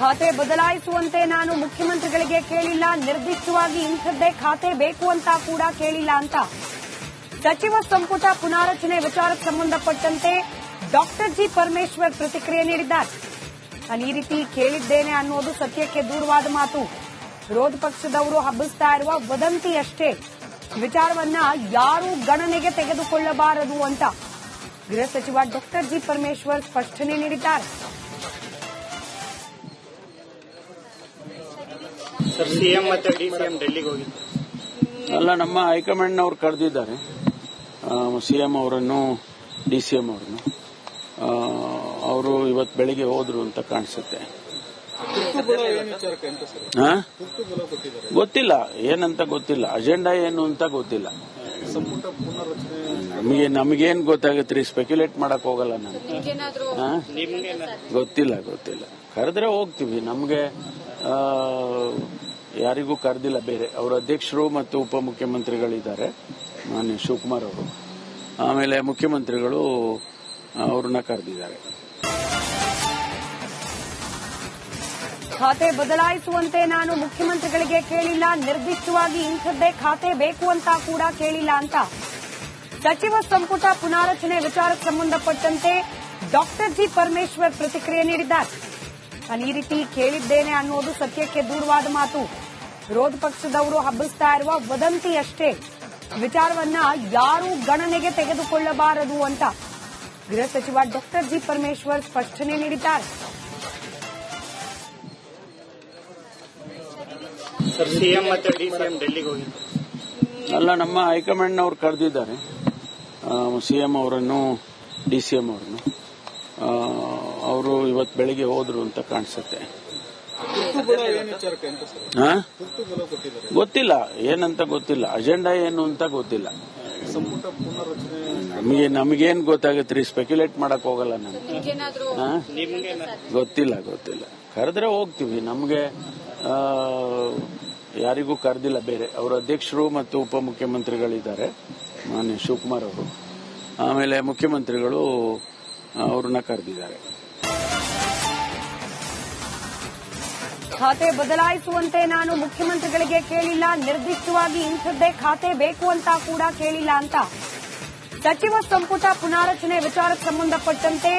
ಖಾತೆ ಬದಲಾಯಿಸುವಂತೆ ನಾನು ಮುಖ್ಯಮಂತ್ರಿಗಳಿಗೆ ಕೇಳಿಲ್ಲ. ನಿರ್ದಿಷ್ಟವಾಗಿ ಇಂಥದ್ದೇ ಖಾತೆ ಬೇಕು ಅಂತ ಕೂಡ ಕೇಳಿಲ್ಲ ಅಂತ. ಸಚಿವ ಸಂಪುಟ ಪುನಾರಚನೆ ವಿಚಾರಕ್ಕೆ ಸಂಬಂಧಪಟ್ಟಂತೆ ಡಾಕ್ಟರ್ ಜಿ ಪರಮೇಶ್ವರ್ ಪ್ರತಿಕ್ರಿಯೆ ನೀಡಿದ್ದಾರೆ. ನಾನು ಈ ರೀತಿ ಕೇಳಿದ್ದೇನೆ ಅನ್ನೋದು ಸತ್ಯಕ್ಕೆ ದೂರವಾದ ಮಾತು. ವಿರೋಧ ಪಕ್ಷದವರು ಹಬ್ಬಿಸ್ತಾ ಇರುವ ವದಂತಿ ಅಷ್ಟೇ. ವಿಚಾರವನ್ನ ಯಾರೂ ಗಣನೆಗೆ ತೆಗೆದುಕೊಳ್ಳಬಾರದು ಅಂತ. ಗೃಹ ಸಚಿವ ಡಾಕ್ಟರ್ ಜಿ ಪರಮೇಶ್ವರ್ ಸ್ಪಷ್ಟನೆ ನೀಡಿದ್ದಾರೆ. ಸರ್, ಸಿಎಂ ಮತ್ತೆ ಡಿಸಿಎಂ ಡೆಲ್ಲಿಗೆ ಹೋಗಿದ್ರು ಅಲ್ಲ, ನಮ್ಮ ಹೈಕಮಾಂಡ್ನವ್ರು ಕರೆದಿದ್ದಾರೆ. ಸಿಎಂ ಅವರನ್ನು, ಡಿ ಸಿ ಎಂ ಅವರನ್ನು. ಅವರು ಇವತ್ತು ಬೆಳಿಗ್ಗೆ ಹೋದ್ರು ಅಂತ ಕಾಣಿಸುತ್ತೆ? ಗೊತ್ತಿಲ್ಲ, ಏನಂತ ಗೊತ್ತಿಲ್ಲ. ಅಜೆಂಡಾ ಏನು ಅಂತ ಗೊತ್ತಿಲ್ಲ. ನಮಗೆ, ನಮಗೇನು ಗೊತ್ತಾಗುತ್ತೆ ರೀ? ಸ್ಪೆಕ್ಯುಲೇಟ್ ಮಾಡಕ್ ಹೋಗಲ್ಲ ನಾನು. ಗೊತ್ತಿಲ್ಲ ಗೊತ್ತಿಲ್ಲ. ಕರೆದ್ರೆ ಹೋಗ್ತೀವಿ. ನಮಗೆ ಯಾರಿಗೂ ಕರೆದಿಲ್ಲ, ಬೇರೆ ಅವರ ಅಧ್ಯಕ್ಷರು ಮತ್ತು ಉಪಮುಖ್ಯಮಂತ್ರಿಗಳಿದ್ದಾರೆ, ಮಾನ್ಯ ಶಿವಕುಮಾರ್ ಅವರು. ಆಮೇಲೆ ಮುಖ್ಯಮಂತ್ರಿಗಳು ಅವ್ರನ್ನ ಕರೆದಿದ್ದಾರೆ. ಖಾತೆ ಬದಲಾಯಿಸುವಂತೆ ನಾನು ಮುಖ್ಯಮಂತ್ರಿಗಳಿಗೆ ಕೇಳಿಲ್ಲ, ನಿರ್ದಿಷ್ಟವಾಗಿ ಇಂಥದ್ದೇ ಖಾತೆ ಬೇಕು ಅಂತ ಕೂಡ ಕೇಳಿಲ್ಲ ಅಂತ. ಸಚಿವ ಸಂಪುಟ ಪುನಾರಚನೆ ವಿಚಾರಕ್ಕೆ ಸಂಬಂಧಪಟ್ಟಂತೆ ಡಾಕ್ಟರ್ ಜಿ ಪರಮೇಶ್ವರ್ ಪ್ರತಿಕ್ರಿಯೆ ನೀಡಿದ್ದಾರೆ. ನಾನು ಈ ರೀತಿ ಕೇಳಿದ್ದೇನೆ ಅನ್ನೋದು ಸತ್ಯಕ್ಕೆ ದೂರವಾದ ಮಾತು. ವಿರೋಧ ಪಕ್ಷದವರು ಹಬ್ಬಿಸ್ತಾ ಇರುವ ವದಂತಿ ಅಷ್ಟೇ. ವಿಚಾರವನ್ನ ಯಾರು ಗಣನೆಗೆ ತೆಗೆದುಕೊಳ್ಳಬಾರದು ಅಂತ ಗೃಹ ಸಚಿವ ಡಾಕ್ಟರ್ ಜಿ ಪರಮೇಶ್ವರ್ ಸ್ಪಷ್ಟನೆ ನೀಡಿದ್ದಾರೆ. ಸರ್ ಸಿಎಂ ಮತ್ತೆ ಡಿಸಿಎಂ ಡೆಲ್ಲಿಗೆ ಹೋಗಿದ್ರು ಅಲ್ಲ ನಮ್ಮ ಹೈಕಮಾಂಡ್ನವ್ರು ಕರೆದಿದ್ದಾರೆ. ಸಿಎಂ ಅವರನ್ನು ಡಿಸಿಎಂ ಸಿ ಎಂ ಅವರನ್ನು. ಅವರು ಇವತ್ತು ಬೆಳಿಗ್ಗೆ ಹೋದ್ರು ಅಂತ ಕಾಣಿಸುತ್ತೆ. ಹಾ? ಗೊತ್ತಿಲ್ಲ. ಏನಂತ ಗೊತ್ತಿಲ್ಲ. ಅಜೆಂಡಾ ಏನು ಅಂತ ಗೊತ್ತಿಲ್ಲ. ನಮಗೆ ನಮಗೇನ್ ರೀ ಸ್ಪೆಕ್ಯುಲೇಟ್ ಮಾಡಕ್ ಹೋಗಲ್ಲ ನಾನು? ನಿಮ್ಗೆ ಗೊತ್ತಿಲ್ಲ ಗೊತ್ತಿಲ್ಲ. ಕರೆದ್ರೆ ಹೋಗ್ತೀವಿ. ನಮ್ಗೆ ಆ, ಯಾರಿಗೂ ಕರೆದಿಲ್ಲ ಬೇರೆ. ಅವರ ಅಧ್ಯಕ್ಷರು ಮತ್ತು ಉಪಮುಖ್ಯಮಂತ್ರಿಗಳಿದ್ದಾರೆ. ಮಾನ್ಯ ಶಿವಕುಮಾರ್ ಅವರು. ಆಮೇಲೆ ಮುಖ್ಯಮಂತ್ರಿಗಳು ಅವ್ರನ್ನ ಕರೆದಿದ್ದಾರೆ. ಖಾತೆ ಬದಲಾಯಿಸುವಂತೆ ನಾನು ಮುಖ್ಯಮಂತ್ರಿಗಳಿಗೆ ಕೇಳಿಲ್ಲ. ನಿರ್ದಿಷ್ಟವಾಗಿ ಇಂಥದ್ದೇ ಖಾತೆ ಬೇಕು ಅಂತ ಕೂಡ ಕೇಳಿಲ್ಲ ಅಂತ. ಸಚಿವ ಸಂಪುಟ ಪುನಾರಚನೆ ವಿಚಾರಕ್ಕೆ ಸಂಬಂಧಪಟ್ಟಂತೆ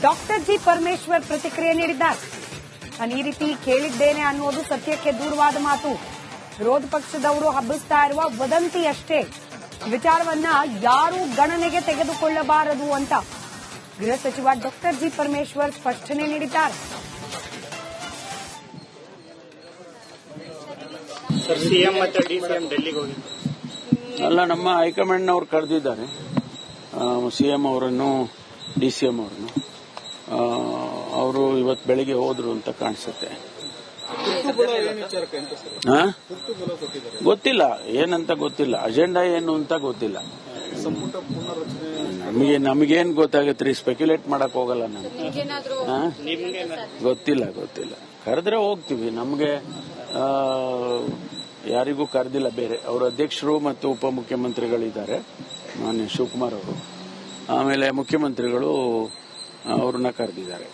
ಡಾಕ್ಟರ್ ಜಿ ಪರಮೇಶ್ವರ್ ಪ್ರತಿಕ್ರಿಯೆ ನೀಡಿದ್ದಾರೆ. ನಾನು ಈ ರೀತಿ ಕೇಳಿದ್ದೇನೆ ಅನ್ನೋದು ಸತ್ಯಕ್ಕೆ ದೂರವಾದ ಮಾತು. ವಿರೋಧ ಪಕ್ಷದವರು ಹಬ್ಬಿಸ್ತಾ ಇರುವ ವದಂತಿ ಅಷ್ಟೇ. ವಿಚಾರವನ್ನ ಯಾರೂ ಗಣನೆಗೆ ತೆಗೆದುಕೊಳ್ಳಬಾರದು ಅಂತ. ಗೃಹ ಸಚಿವ ಡಾಕ್ಟರ್ ಜಿ ಪರಮೇಶ್ವರ್ ಸ್ಪಷ್ಟನೆ ನೀಡಿದ್ದಾರೆ. ಸರ್ ಸಿಎಂ ಮತ್ತೆ ಡಿಸಿಎಂ ಡೆಲ್ಲಿಗೆ ಹೋಗಿದ್ರು ಅಲ್ಲ ನಮ್ಮ ಹೈಕಮಾಂಡ್ನವ್ರು ಕರೆದಿದ್ದಾರೆ. ಸಿಎಂ ಅವರನ್ನು ಡಿ ಸಿ ಎಂ ಅವರನ್ನು. ಅವರು ಇವತ್ತು ಬೆಳಿಗ್ಗೆ ಹೋದ್ರು ಅಂತ ಕಾಣಿಸುತ್ತೆ. ಹಾ? ಗೊತ್ತಿಲ್ಲ ಏನಂತ ಗೊತ್ತಿಲ್ಲ. ಅಜೆಂಡಾ ಏನು ಅಂತ ಗೊತ್ತಿಲ್ಲ. ನಮಗೆ ನಮಗೇನ್ ರೀ ಸ್ಪೆಕ್ಯುಲೇಟ್ ಮಾಡಕ್ ಹೋಗಲ್ಲ ನಾನು? ನಿಮ್ಗೆ ಗೊತ್ತಿಲ್ಲ ಗೊತ್ತಿಲ್ಲ ಕರೆದ್ರೆ ಹೋಗ್ತೀವಿ. ನಮ್ಗೆ ಯಾರಿಗೂ ಕರೆದಿಲ್ಲ ಬೇರೆ. ಅವರ ಅಧ್ಯಕ್ಷರು ಮತ್ತು ಉಪಮುಖ್ಯಮಂತ್ರಿಗಳಿದ್ದಾರೆ. ಮಾನ್ಯ ಶಿವಕುಮಾರ್ ಅವರು. ಆಮೇಲೆ ಮುಖ್ಯಮಂತ್ರಿಗಳು ಅವ್ರನ್ನ ಕರೆದಿದ್ದಾರೆ.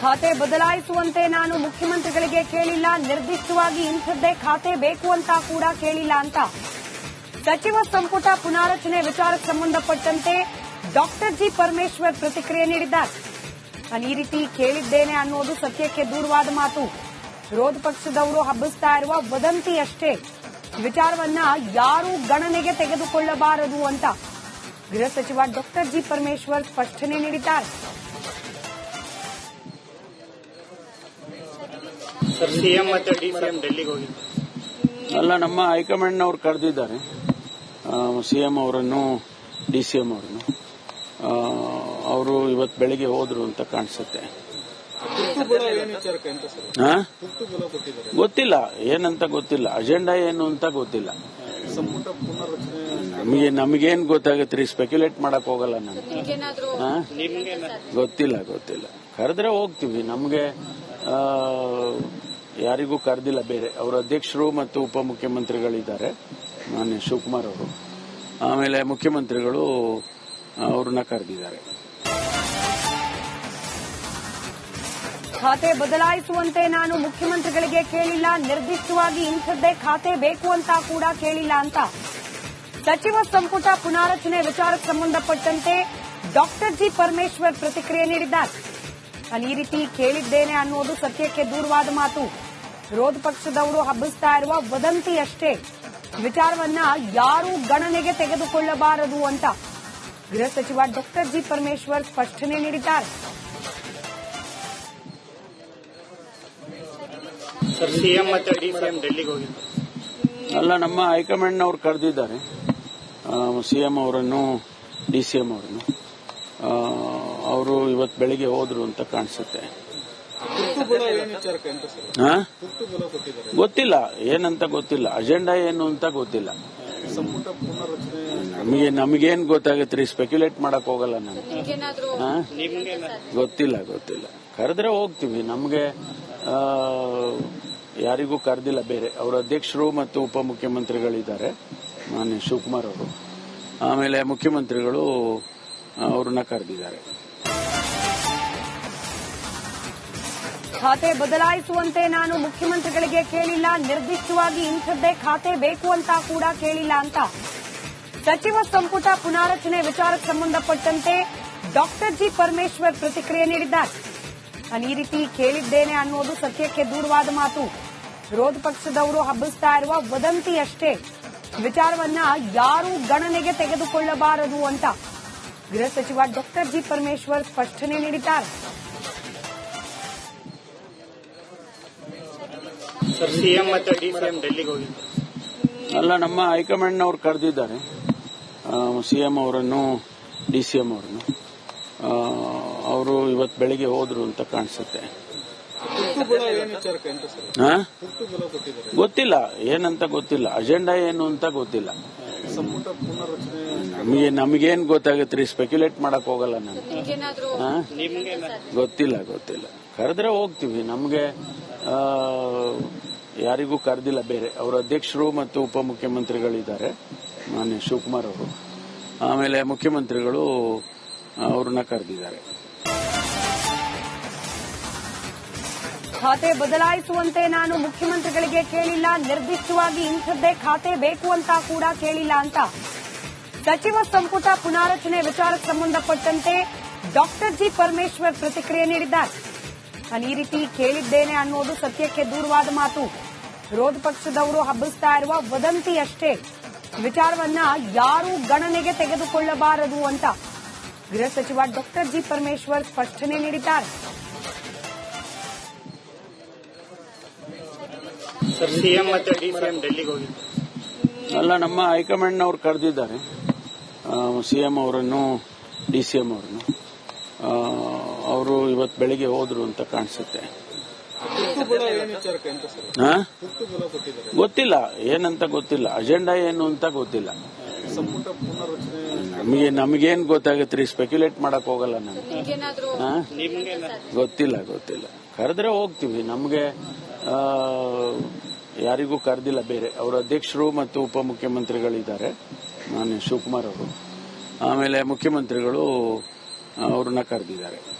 ಖಾತೆ ಬದಲಾಯಿಸುವಂತೆ ನಾನು ಮುಖ್ಯಮಂತ್ರಿಗಳಿಗೆ ಕೇಳಿಲ್ಲ. ನಿರ್ದಿಷ್ಟವಾಗಿ ಇಂಥದ್ದೇ ಖಾತೆ ಬೇಕು ಅಂತ ಕೂಡ ಕೇಳಿಲ್ಲ ಅಂತ. ಸಚಿವ ಸಂಪುಟ ಪುನಾರಚನೆ ವಿಚಾರಕ್ಕೆ ಸಂಬಂಧಪಟ್ಟಂತೆ ಡಾಕ್ಟರ್ ಜಿ ಪರಮೇಶ್ವರ್ ಪ್ರತಿಕ್ರಿಯೆ ನೀಡಿದ್ದಾರೆ. ನಾನು ಈ ರೀತಿ ಕೇಳಿದ್ದೇನೆ ಅನ್ನೋದು ಸತ್ಯಕ್ಕೆ ದೂರವಾದ ಮಾತು. ವಿರೋಧ ಪಕ್ಷದವರು ಹಬ್ಬಿಸ್ತಾ ಇರುವ ವದಂತಿ ಅಷ್ಟೇ. ವಿಚಾರವನ್ನ ಯಾರು ಗಣನೆಗೆ ತೆಗೆದುಕೊಳ್ಳಬಾರದು ಅಂತ ಗೃಹ ಸಚಿವ ಡಾಕ್ಟರ್ ಜಿ ಪರಮೇಶ್ವರ್ ಸ್ಪಷ್ಟನೆ ನೀಡಿದ್ದಾರೆ. ಸರ್ ಸಿಎಂ ಮತ್ತೆ ಡಿಸಿಎಂ ಡೆಲ್ಲಿಗೆ ಹೋಗಿದ್ರು ಅಲ್ಲ ನಮ್ಮ ಹೈಕಮಾಂಡ್ನವ್ರು ಕರೆದಿದ್ದಾರೆ. ಸಿಎಂ ಅವರನ್ನು ಡಿ ಸಿ ಎಂ ಅವರನ್ನು ಅವರು ಇವತ್ತು ಬೆಳಿಗ್ಗೆ ಹೋದ್ರು ಅಂತ ಕಾಣಿಸುತ್ತೆ. ಹಾ? ಗೊತ್ತಿಲ್ಲ. ಏನಂತ ಗೊತ್ತಿಲ್ಲ. ಅಜೆಂಡಾ ಏನು ಅಂತ ಗೊತ್ತಿಲ್ಲ. ನಮಗೆ ನಮಗೇನ್ ರೀ ಸ್ಪೆಕ್ಯುಲೇಟ್ ಮಾಡಕ್ ಹೋಗಲ್ಲ ನಾನು? ನಿಮ್ಗೆ ಗೊತ್ತಿಲ್ಲ ಗೊತ್ತಿಲ್ಲ. ಕರೆದ್ರೆ ಹೋಗ್ತೀವಿ. ನಮ್ಗೆ ಆ, ಯಾರಿಗೂ ಕರೆದಿಲ್ಲ. ಬೇರೆ ಅವರ ಅಧ್ಯಕ್ಷರು ಮತ್ತು ಉಪಮುಖ್ಯಮಂತ್ರಿಗಳಿದ್ದಾರೆ. ಮಾನ್ಯ ಶಿವಕುಮಾರ್ ಅವರು. ಆಮೇಲೆ ಮುಖ್ಯಮಂತ್ರಿಗಳು ಅವ್ರನ್ನ ಕರೆದಿದ್ದಾರೆ. ಖಾತೆ ಬದಲಾಯಿಸುವಂತೆ ನಾನು ಮುಖ್ಯಮಂತ್ರಿಗಳಿಗೆ ಕೇಳಿಲ್ಲ. ನಿರ್ದಿಷ್ಟವಾಗಿ ಇಂಥದ್ದೇ ಖಾತೆ ಬೇಕು ಅಂತ ಕೂಡ ಕೇಳಿಲ್ಲ ಅಂತ. ಸಚಿವ ಸಂಪುಟ ಪುನಾರಚನೆ ವಿಚಾರಕ್ಕೆ ಸಂಬಂಧಪಟ್ಟಂತೆ ಡಾಕ್ಟರ್ ಜಿ ಪರಮೇಶ್ವರ್ ಪ್ರತಿಕ್ರಿಯೆ ನೀಡಿದ್ದಾರೆ. ನಾನು ಈ ರೀತಿ ಕೇಳಿದ್ದೇನೆ ಅನ್ನೋದು ಸತ್ಯಕ್ಕೆ ದೂರವಾದ ಮಾತು. ವಿರೋಧ ಪಕ್ಷದವರು ಹಬ್ಬಿಸ್ತಾ ಇರುವ ವದಂತಿ ಅಷ್ಟೇ. ವಿಚಾರವನ್ನ ಯಾರೂ ಗಣನೆಗೆ ತೆಗೆದುಕೊಳ್ಳಬಾರದು ಅಂತ. ಗೃಹ ಸಚಿವ ಡಾಕ್ಟರ್ ಜಿ ಪರಮೇಶ್ವರ್ ಸ್ಪಷ್ಟನೆ ನೀಡಿದ್ದಾರೆ. ಸರ್ ಸಿಎಂ ಮತ್ತು ಡಿಸಿಎಂ ಡೆಲ್ಲಿಗೆ ಹೋಗಿದ್ದು. ಅಲ್ಲ ನಮ್ಮ ಹೈಕಮಾಂಡ್ನವ್ರು ಕರೆದಿದ್ದಾರೆ. ಸಿಎಂ ಅವರನ್ನು ಡಿ ಸಿ ಎಂ ಅವರನ್ನು. ಅವರು ಇವತ್ತು ಬೆಳಿಗ್ಗೆ ಹೋದ್ರು ಅಂತ ಕಾಣಿಸುತ್ತೆ. ಹಾ? ಗೊತ್ತಿಲ್ಲ ಏನಂತ ಗೊತ್ತಿಲ್ಲ. ಅಜೆಂಡಾ ಏನು ಅಂತ ಗೊತ್ತಿಲ್ಲ. ನಮಗೆ ನಮಗೇನು ಗೊತ್ತಾಗತ್ತೆ ರೀ? ಸ್ಪೆಕ್ಯುಲೇಟ್ ಮಾಡಕ್ ಹೋಗಲ್ಲ ನಾನು. ಗೊತ್ತಿಲ್ಲ ಗೊತ್ತಿಲ್ಲ ಕರೆದ್ರೆ ಹೋಗ್ತೀವಿ. ನಮಗೆ ಯಾರಿಗೂ ಕರೆದಿಲ್ಲ, ಬೇರೆ ಅವರ ಅಧ್ಯಕ್ಷರು ಮತ್ತು ಉಪಮುಖ್ಯಮಂತ್ರಿಗಳಿದ್ದಾರೆ, ಮಾನ್ಯ ಶಿವಕುಮಾರ್ ಅವರು. ಆಮೇಲೆ ಮುಖ್ಯಮಂತ್ರಿಗಳು ಅವ್ರನ್ನ ಕರೆದಿದ್ದಾರೆ. ಖಾತೆ ಬದಲಾಯಿಸುವಂತೆ ನಾನು ಮುಖ್ಯಮಂತ್ರಿಗಳಿಗೆ ಕೇಳಿಲ್ಲ, ನಿರ್ದಿಷ್ಟವಾಗಿ ಇಂಥದ್ದೇ ಖಾತೆ ಬೇಕು ಅಂತ ಕೂಡ ಕೇಳಿಲ್ಲ ಅಂತ. ಸಚಿವ ಸಂಪುಟ ಪುನಾರಚನೆ ವಿಚಾರಕ್ಕೆ ಸಂಬಂಧಪಟ್ಟಂತೆ ಡಾಕ್ಟರ್ ಜಿ ಪರಮೇಶ್ವರ್ ಪ್ರತಿಕ್ರಿಯೆ ನೀಡಿದ್ದಾರೆ. ನಾನು ಈ ರೀತಿ ಕೇಳಿದ್ದೇನೆ ಅನ್ನೋದು ಸತ್ಯಕ್ಕೆ ದೂರವಾದ ಮಾತು. ವಿರೋಧ ಪಕ್ಷದವರು ಹಬ್ಬಿಸ್ತಾ ಇರುವ ವದಂತಿ ಅಷ್ಟೇ. ವಿಚಾರವನ್ನ ಯಾರು ಗಣನೆಗೆ ತೆಗೆದುಕೊಳ್ಳಬಾರದು ಅಂತ ಗೃಹ ಸಚಿವ ಡಾಕ್ಟರ್ ಜಿ ಪರಮೇಶ್ವರ್ ಸ್ಪಷ್ಟನೆ ನೀಡಿದ್ದಾರೆ. ಸರ್ ಸಿಎಂ ಮತ್ತು ಡಿಸಿಎಂ ಡೆಲ್ಲಿಗೆ ಹೋಗಿದ್ದು. ಅಲ್ಲ ನಮ್ಮ ಹೈಕಮಾಂಡ್ನವ್ರು ಕರೆದಿದ್ದಾರೆ. ಸಿಎಂ ಅವರನ್ನು ಡಿಸಿಎಂ ಸಿ ಎಂ ಅವರನ್ನು ಅವರು ಇವತ್ತು ಬೆಳಿಗ್ಗೆ ಹೋದ್ರು ಅಂತ ಕಾಣಿಸುತ್ತೆ. ಹಾ? ಗೊತ್ತಿಲ್ಲ ಏನಂತ ಗೊತ್ತಿಲ್ಲ ಅಜೆಂಡಾ ಏನು ಅಂತ ಗೊತ್ತಿಲ್ಲ. ನಮಗೆ ನಮಗೇನ್ ಗೊತ್ತಾಗುತ್ತೆ ರೀ ಸ್ಪೆಕ್ಯುಲೇಟ್ ಮಾಡಕ್ ಹೋಗಲ್ಲ ನಾನು. ಗೊತ್ತಿಲ್ಲ ಗೊತ್ತಿಲ್ಲ. ಕರೆದ್ರೆ ಹೋಗ್ತೀವಿ ನಮಗೆ ಆ, ಯಾರಿಗೂ ಕರೆದಿಲ್ಲ ಬೇರೆ. ಅವರ ಅಧ್ಯಕ್ಷರು ಮತ್ತು ಉಪಮುಖ್ಯಮಂತ್ರಿಗಳಿದ್ದಾರೆ ಮಾನ್ಯ ಶಿವಕುಮಾರ್ ಅವರು. ಆಮೇಲೆ ಮುಖ್ಯಮಂತ್ರಿಗಳು ಅವ್ರನ್ನ ಕರೆದಿದ್ದಾರೆ. ಖಾತೆ ಬದಲಾಯಿಸುವಂತೆ ನಾನು ಮುಖ್ಯಮಂತ್ರಿಗಳಿಗೆ ಕೇಳಿಲ್ಲ. ನಿರ್ದಿಷ್ಟವಾಗಿ ಇಂಥದ್ದೇ ಖಾತೆ ಬೇಕು ಅಂತ ಕೂಡ ಕೇಳಿಲ್ಲ ಅಂತ. ಸಚಿವ ಸಂಪುಟ ಪುನಾರಚನೆ ವಿಚಾರಕ್ಕೆ ಸಂಬಂಧಪಟ್ಟಂತೆ ಡಾಕ್ಟರ್ ಜಿ ಪರಮೇಶ್ವರ್ ಪ್ರತಿಕ್ರಿಯೆ ನೀಡಿದ್ದಾರೆ. ನಾನು ಈ ರೀತಿ ಕೇಳಿದ್ದೇನೆ ಅನ್ನೋದು ಸತ್ಯಕ್ಕೆ ದೂರವಾದ ಮಾತು. ವಿರೋಧ ಪಕ್ಷದವರು ಹಬ್ಬಿಸ್ತಾ ಇರುವ ವದಂತಿ ಅಷ್ಟೇ. ವಿಚಾರವನ್ನ ಯಾರೂ ಗಣನೆಗೆ ತೆಗೆದುಕೊಳ್ಳಬಾರದು ಅಂತ. ಗೃಹ ಸಚಿವ ಡಾಕ್ಟರ್ ಜಿ ಪರಮೇಶ್ವರ್ ಸ್ಪಷ್ಟನೆ ನೀಡಿದ್ದಾರೆ. ಸರ್ ಸಿಎಂ ಮತ್ತು ಡಿಸಿಎಂ ಡೆಲ್ಲಿಗೆ ಹೋಗಿದ್ದು. ಅಲ್ಲ ನಮ್ಮ ಹೈಕಮಾಂಡ್ನವ್ರು ಕರೆದಿದ್ದಾರೆ. ಸಿಎಂ ಅವರನ್ನು ಡಿ ಸಿ ಎಂ ಅವರನ್ನು. ಅವರು ಇವತ್ತು ಬೆಳಿಗ್ಗೆ ಹೋದ್ರು ಅಂತ ಕಾಣಿಸುತ್ತೆ. ಹಾ? ಗೊತ್ತಿಲ್ಲ ಏನಂತ ಗೊತ್ತಿಲ್ಲ. ಅಜೆಂಡಾ ಏನು ಅಂತ ಗೊತ್ತಿಲ್ಲ. ನಮಗೆ ನಮಗೇನ್ ಗೊತ್ತಾಗತ್ತೆ ರೀ? ಸ್ಪೆಕ್ಯುಲೇಟ್ ಮಾಡಕ್ ಹೋಗಲ್ಲ ನಾನು? ನಿಮ್ಗೆ ಗೊತ್ತಿಲ್ಲ ಗೊತ್ತಿಲ್ಲ ಕರೆದ್ರೆ ಹೋಗ್ತೀವಿ. ನಮಗೆ ಯಾರಿಗೂ ಕರೆದಿಲ್ಲ ಬೇರೆ. ಅವರ ಅಧ್ಯಕ್ಷರು ಮತ್ತು ಉಪಮುಖ್ಯಮಂತ್ರಿಗಳಿದ್ದಾರೆ. ನಾನು ಶಿವಕುಮಾರ್ ಅವರು. ಆಮೇಲೆ ಮುಖ್ಯಮಂತ್ರಿಗಳು ಅವ್ರನ್ನ ಕರೆದಿದ್ದಾರೆ.